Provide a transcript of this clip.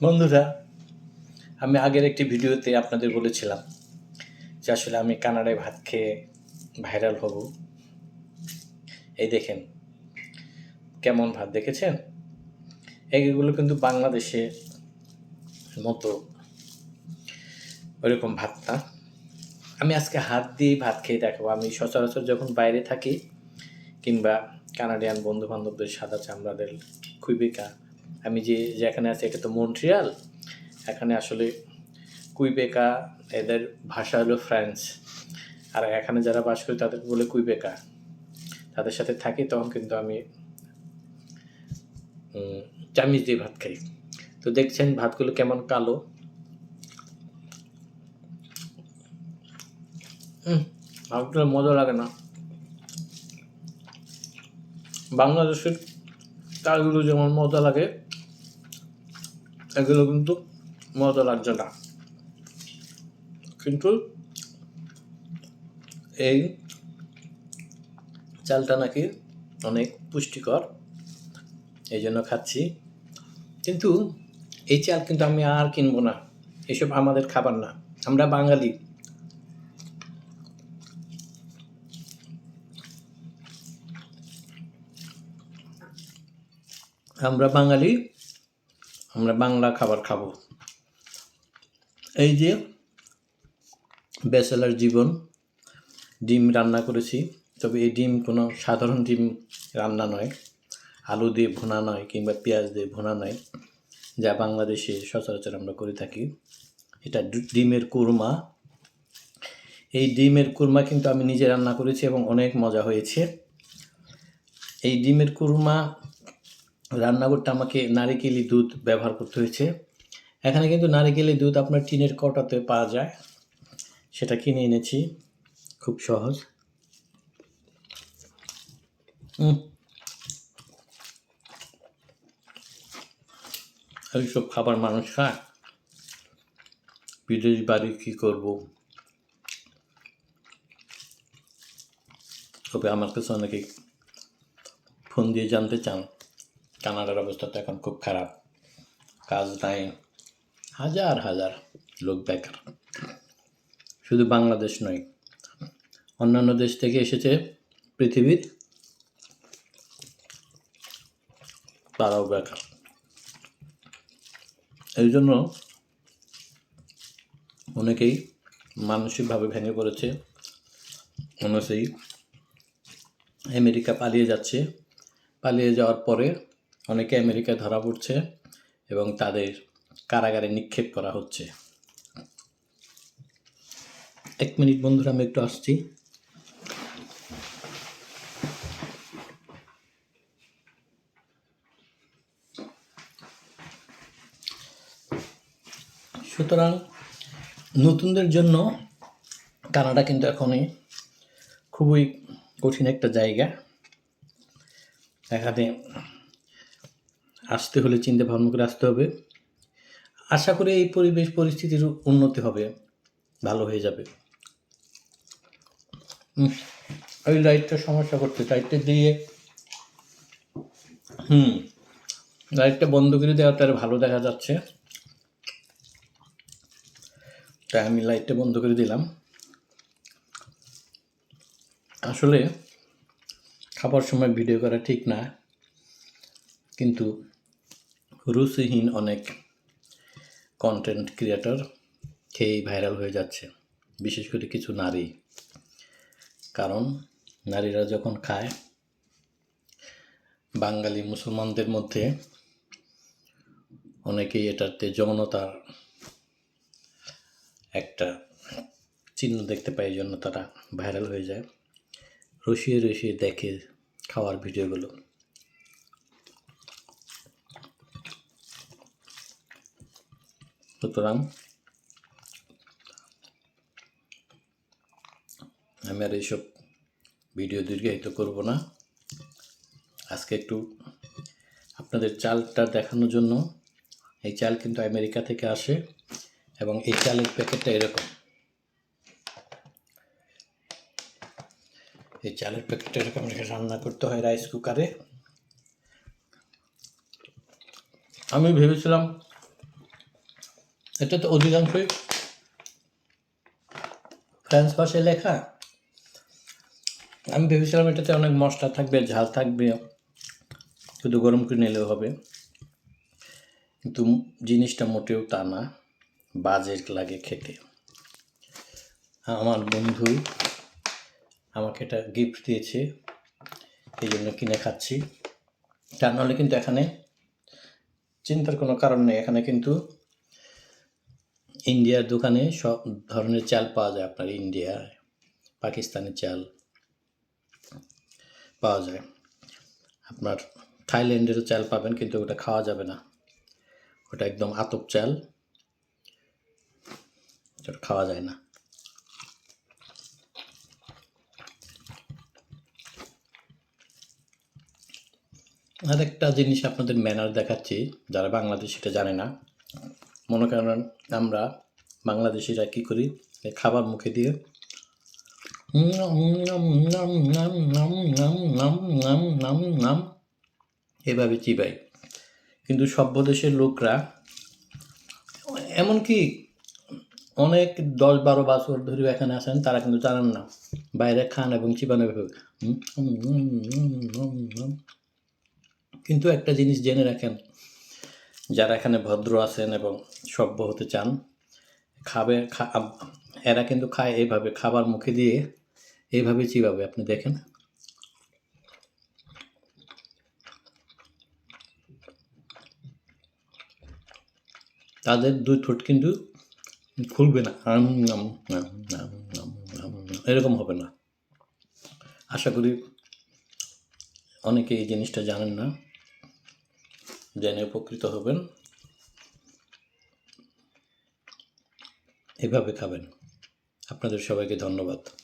বন্ধুরা, আমি আগের একটি ভিডিওতে আপনাদের বলেছিলাম যে আসলে আমি কানাডায় ভাত খেয়ে ভাইরাল হব। এই দেখেন, কেমন ভাত দেখেছেন? এগুলো কিন্তু বাংলাদেশের মতো ওইরকম ভাত না। আমি আজকে হাত দিয়ে ভাত খেয়ে দেখাবো। আমি সচরাচর যখন বাইরে থাকি কিংবা কানাডিয়ান বন্ধু বান্ধবদের সাদা চামড়াদের কুইবেকা আমি যে যেখানে আছি এটা তো মন্ট্রিয়াল। এখানে আসলে কুইবেকা, এদের ভাষা হলো ফ্রেঞ্চ আর এখানে যারা বাস করি তাদের বলে কুইবেকা। তাদের সাথে থাকি তখন কিন্তু আমি চামিচ দিয়ে ভাত খাই। তো দেখছেন ভাতগুলো কেমন কালো। ভাতগুলো মজা লাগে না। বাংলাদেশের চালগুলো যেমন মজা লাগে এগুলো কিন্তু মজা লাগছে না কিন্তু এই চালটা নাকি অনেক পুষ্টিকর এই জন্য খাচ্ছি। কিন্তু এই চাল কিন্তু আমি আর কিনবো না, এসব আমাদের খাবার না, আমরা বাঙালি। আমরা বাঙালি আমরা বাংলা খাবার খাব। এই যে ব্যাচেলার জীবন, ডিম রান্না করেছি, তবে এই ডিম কোনো সাধারণ ডিম রান্না নয়। আলু দিয়ে ভোনা নয় কিংবা পেঁয়াজ দিয়ে ভুনা নয়, যা বাংলাদেশে সচরাচর আমরা করে থাকি। এটা ডিমের কুরমা। এই ডিমের কুরমা কিন্তু আমি নিজে রান্না করেছি এবং অনেক মজা হয়েছে। এই ডিমের কুরমা রান্না করতে আমাকে নারিকেলি দুধ ব্যবহার করতে হয়েছে। এখানে কিন্তু নারিকেলি দুধ আপনার টিনের কটাতে পাওয়া যায়। সেটা কিনে এনেছি। খুব সহজ। এইসব খাবার মানুষ খায় বিদেশ বাড়ি কী করব? তবে আমার কাছে অনেকে ফোন দিয়ে জানতে চান। কানাডার অবস্থা তো এখন খুব খারাপ। কাজ নাই। হাজার হাজার লোক বেকার। শুধু বাংলাদেশ নয়, অন্যান্য দেশ থেকে এসেছে পৃথিবীর তারাও বেকার। এই জন্য অনেকেই মানসিকভাবে ভেঙে পড়েছে, অনেকেই আমেরিকা পালিয়ে যাচ্ছে। পালিয়ে যাওয়ার পরে অনেকে আমেরিকায় ধরা পড়ছে এবং তাদের কারাগারে নিক্ষেপ করা হচ্ছে। এক মিনিট বন্ধুরা, আমি একটু আসছি। সুতরাং নতুনদের জন্য কানাডা কিন্তু এখনই খুবই কঠিন একটা জায়গা। এখানে আসতে হলে চিন্তা ভাবনা করে আসতে হবে। আশা করি এই পরিবেশ পরিস্থিতির উন্নতি হবে, ভালো হয়ে যাবে। ওই লাইটটা সমস্যা করতে, লাইটটা দিয়ে, হুম, লাইটটা বন্ধ করে দেওয়া তার ভালো দেখা যাচ্ছে। তাই আমি লাইটটা বন্ধ করে দিলাম। আসলে খাবার সময় ভিডিও করা ঠিক না, কিন্তু রুচিহীন অনেক কন্টেন্ট ক্রিয়েটর খেয়েই ভাইরাল হয়ে যাচ্ছে, বিশেষ করে কিছু নারী। কারণ নারীরা যখন খায়, বাঙালি মুসলমানদের মধ্যে অনেকেই এটাতে যৌনতার একটা চিহ্ন দেখতে পায় জন্য তারা ভাইরাল হয়ে যায়। রসিয়ে রসিয়ে দেখে খাওয়ার ভিডিওগুলো। সুতরাং আমি আর এইসব ভিডিও দীর্ঘায়িত করব না। আজকে একটু আপনাদের চালটা দেখানোর জন্য এই চাল কিন্তু আমেরিকা থেকে আসে এবং এই চালের প্যাকেটটা এরকম। এই চালের প্যাকেটটা এরকম রান্না করতে হয় রাইস কুকারে। আমি ভেবেছিলাম এটা তো অধিকাংশই ফ্রান্স ভাষায় লেখা। আমি ভেবেছিলাম এটাতে অনেক মশলা থাকবে, ঝাল থাকবে, শুধু গরম করে নিলেও হবে। কিন্তু জিনিসটা মোটেও তা না, বাজে লাগে খেতে। আমার বন্ধু আমাকে এটা গিফট দিয়েছে, এই জন্য কিনে খাচ্ছি। তা নাহলে কিন্তু এখানে চিন্তার কোনো কারণ নেই, এখানে কিন্তু ইন্ডিয়ার দোকানে সব ধরনের চাল পাওয়া যায় আপনার ইন্ডিয়া পাকিস্তানি চাল পাওয়া যায়। আপনার থাইল্যান্ডেরও চাল পাবেন কিন্তু ওটা খাওয়া যাবে না। ওটা একদম আতপ চাল। ওটা খাওয়া যায় না। আরেকটা জিনিস আপনাদের ম্যানার দেখাচ্ছি, যারা বাংলাদেশ এটা জানে না। মনে করেন আমরা বাংলাদেশিরা কী করি এই খাবার মুখে দিয়ে এভাবে চিবাই কিন্তু সভ্য দেশের লোকরা এমনকি অনেক দশ বারো বছর ধরে এখানে আসেন তারা কিন্তু জানেন না বাইরে খান এবং চিবানো কিন্তু একটা জিনিস জেনে রাখেন যারা এখানে ভদ্র আছেন এবং সভ্য হতে চান, খাবে এরা কিন্তু খায় এইভাবে, খাবার মুখে দিয়ে এইভাবে চিবাবে। আপনি দেখেন। তাদের দুই ঠোঁট কিন্তু খুলবে না। এরকম হবে না। আশা করি অনেকে এই জিনিসটা জানেন না। জেনে উপকৃত হবেন। এভাবে খাবেন। আপনাদের সবাইকে ধন্যবাদ।